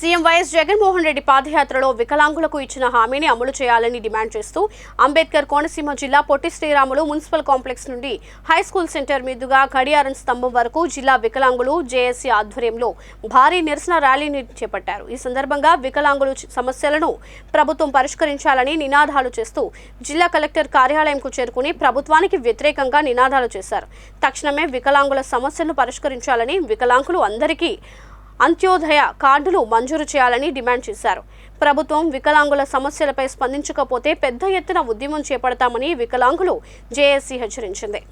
CM YS Jaganmohan Reddy పాదయాత్రలో వికలాంగులకు ఇచ్చిన హామీని అమలు చేయాలని డిమాండ్ చేస్తూ అంబేద్కర్ కోనసీమ జిల్లా పొట్టి శ్రీరాములు మున్సిపల్ కాంప్లెక్స్ నుండి హై స్కూల్ సెంటర్ మీదుగా కడియారం స్తంభం వరకు జిల్లా వికలాంగులు జేఏసీ ఆధ్వర్యంలో భారీ నిరసన ర్యాలీని చేపట్టారు. ఈ సందర్భంగా వికలాంగులు సమస్యలను ప్రభుత్వం పరిష్కరించాలని నినాదాలు చేస్తూ జిల్లా కలెక్టర్ కార్యాలయంకు చేరుకుని ప్రభుత్వానికి వ్యతిరేకంగా నినాదాలు చేశారు. తక్షణమే వికలాంగుల సమస్యలను పరిష్కరించాలని వికలాంగులు అందరికీ అంత్యోదయ కార్డులు మంజూరు చేయాలని డిమాండ్ చేశారు. ప్రభుత్వం వికలాంగుల సమస్యలపై స్పందించకపోతే పెద్ద ఎత్తున ఉద్యమం చేపడతామని వికలాంగులు జేఏసీ హెచ్చరించింది.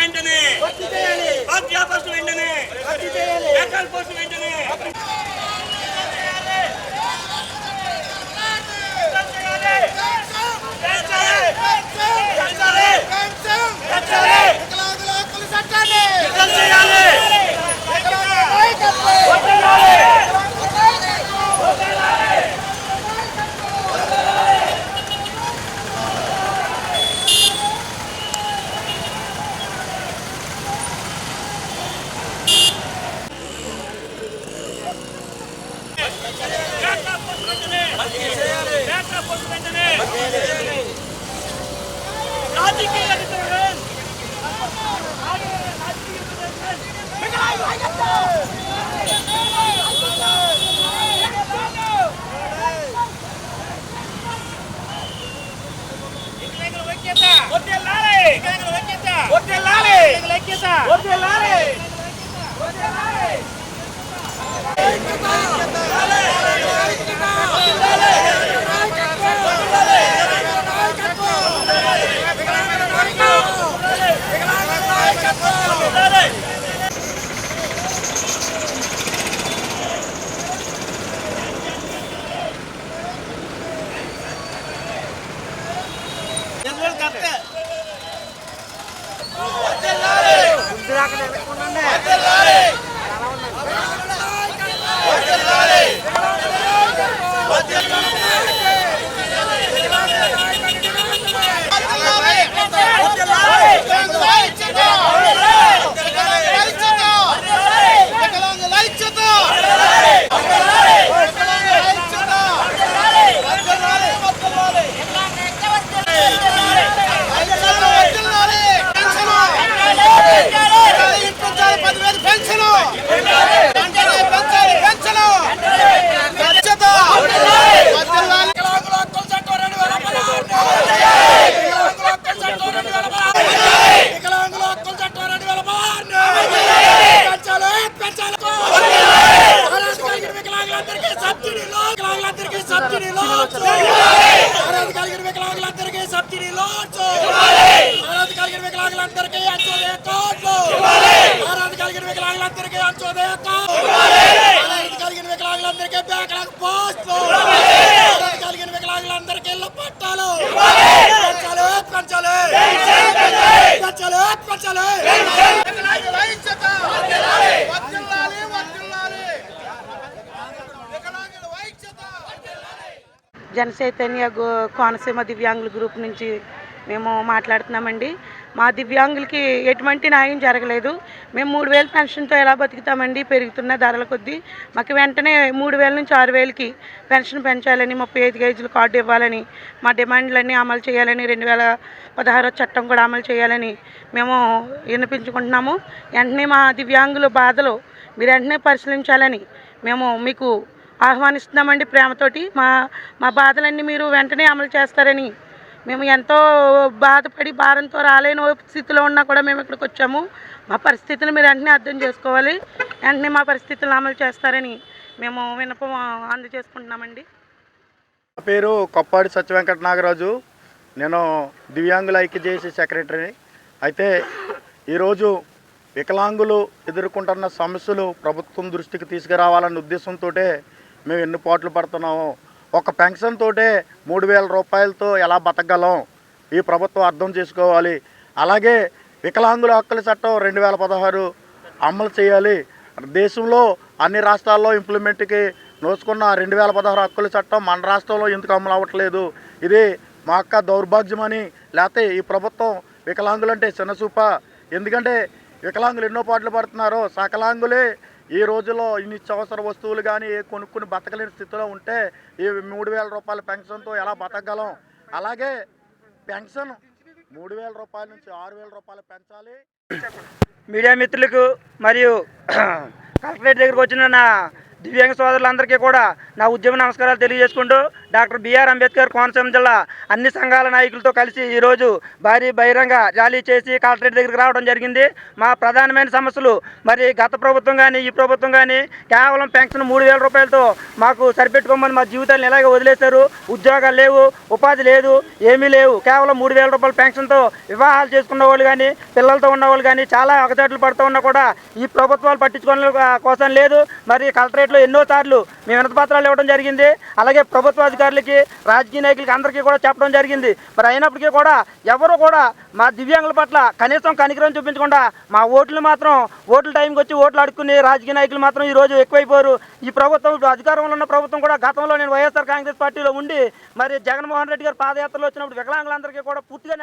వెంటనే. 我得来。ಅಧಿಕಾರಿಗಳ ವಿಕಲಾಂಗಲಂತರಿಗೆ ಸಬ್ಸಿಡಿ ಲಾಂಚ್ ಅಧಿಕಾರಿಗಳ ವಿಕಲಾಂಗಲಂತರಿಗೆ ಹಂಚೋದೇ ಕಾರ್ಡ್ ಅಧಿಕಾರಿಗಳ ವಿಕಲಾಂಗಲಂತರಿಗೆ ಹಂಚೋದೇ జనచైతన్య గో కోనసీమ దివ్యాంగుల గ్రూప్ నుంచి మేము మాట్లాడుతున్నామండి. మా దివ్యాంగులకి ఎటువంటి న్యాయం జరగలేదు. మేము మూడు వేలు పెన్షన్తో ఎలా బతుకుతామండి? పెరుగుతున్న ధరల కొద్దీ మాకు వెంటనే మూడు వేల నుంచి ఆరు వేలకి పెన్షన్ పెంచాలని ముప్పై ఐదు కేజీల కార్డు ఇవ్వాలని మా డిమాండ్లన్నీ అమలు చేయాలని రెండు వేల పదహారో చట్టం కూడా అమలు చేయాలని మేము వినిపించుకుంటున్నాము వెంటనే మా దివ్యాంగుల బాధలు మీరు వెంటనే పరిశీలించాలని మేము మీకు ఆహ్వానిస్తున్నామండి ప్రేమతోటి. మా మా బాధలన్నీ మీరు వెంటనే అమలు చేస్తారని. మేము ఎంతో బాధపడి భారంతో రాలేని స్థితిలో ఉన్నా కూడా మేము ఇక్కడికి వచ్చాము. మా పరిస్థితులు మీరు వెంటనే అర్థం చేసుకోవాలి. వెంటనే మా పరిస్థితులను అమలు చేస్తారని మేము వినపం అందజేసుకుంటున్నామండి. నా పేరు కొప్పాడి సత్యవెంకట నాగరాజు నేను దివ్యాంగుల ఐక్యజేసి సెక్రటరీని. అయితే ఈరోజు వికలాంగులు ఎదుర్కొంటున్న సమస్యలు ప్రభుత్వం దృష్టికి తీసుకురావాలన్న ఉద్దేశంతో మేము ఎన్ని పాటలు పడుతున్నాము. ఒక పెన్షన్ తోటే మూడు వేల రూపాయలతో ఎలా బతకగలం? ఈ ప్రభుత్వం అర్థం చేసుకోవాలి. అలాగే వికలాంగుల హక్కుల చట్టం రెండు వేల పదహారు అమలు చేయాలి. దేశంలో అన్ని రాష్ట్రాల్లో ఇంప్లిమెంట్కి నోచుకున్న రెండు వేల పదహారు హక్కుల చట్టం మన రాష్ట్రంలో ఎందుకు అమలు అవ్వట్లేదు? ఇది మా యొక్క దౌర్భాగ్యమని లేకపోతే ఈ ప్రభుత్వం వికలాంగులంటే చిన్నచూప ఎందుకంటే వికలాంగులు ఎన్నో పాటలు పడుతున్నారో సకలాంగులే ఈ రోజులో ఇన్ని నిత్యావసర వస్తువులు కానీ ఏ కొనుక్కుని బతకలేని స్థితిలో ఉంటే ఈ మూడు వేల రూపాయల పెన్షన్తో ఎలా బతకగలం? అలాగే పెన్షన్ మూడు వేల రూపాయల నుంచి ఆరు వేల రూపాయలు పెంచాలి. మీడియా మిత్రులకు మరియు కలెక్టరేట్ దగ్గరకు వచ్చిన నా దివ్యాంగ సోదరులందరికీ కూడా నా ఉద్యమ నమస్కారాలు తెలియజేసుకుంటూ డాక్టర్ బిఆర్ అంబేద్కర్ కోనసీమ జిల్లా అన్ని సంఘాల నాయకులతో కలిసి ఈరోజు భారీ బహిరంగ ర్యాలీ చేసి కలెక్టరేట్ దగ్గరికి రావడం జరిగింది. మా ప్రధానమైన సమస్యలు మరి గత ప్రభుత్వం కానీ ఈ ప్రభుత్వం కానీ కేవలం పెన్షన్ మూడు వేల రూపాయలతో మాకు సరిపెట్టుకోమని మా జీవితాలను ఇలాగే వదిలేశారు. ఉద్యోగాలు లేవు ఉపాధి లేదు ఏమీ లేవు. కేవలం మూడు వేల రూపాయల పెన్షన్తో వివాహాలు చేసుకున్న వాళ్ళు కానీ పిల్లలతో ఉన్న వాళ్ళు కానీ చాలా ఒకచోట్లు పడుతూ ఉన్నా కూడా ఈ ప్రభుత్వాలు పట్టించుకోవడం కోసం లేదు. మరి కలెక్టరేట్లో ఎన్నో సార్లు మేము వినతి పత్రాలు ఇవ్వడం జరిగింది. అలాగే ప్రభుత్వ అధికారులకి రాజకీయ నాయకులకి అందరికీ కూడా చెప్పడం జరిగింది. మరి అయినప్పటికీ కూడా ఎవరు కూడా మా దివ్యాంగుల పట్ల కనీసం కనికరం చూపించకుండా మా ఓట్లు మాత్రం ఓట్ల టైంకి వచ్చి ఓట్లు అడుక్కుని రాజకీయ నాయకులు మాత్రం ఈ రోజు ఎక్కువైపోయారు. ఈ ప్రభుత్వం ఇప్పుడు అధికారంలో ఉన్న ప్రభుత్వం కూడా గతంలో నేను వైఎస్ఆర్ కాంగ్రెస్ పార్టీలో ఉండి మరి జగన్మోహన్ రెడ్డి గారు పాదయాత్రలో వచ్చినప్పుడు వికలాంగులందరికీ కూడా పూర్తిగా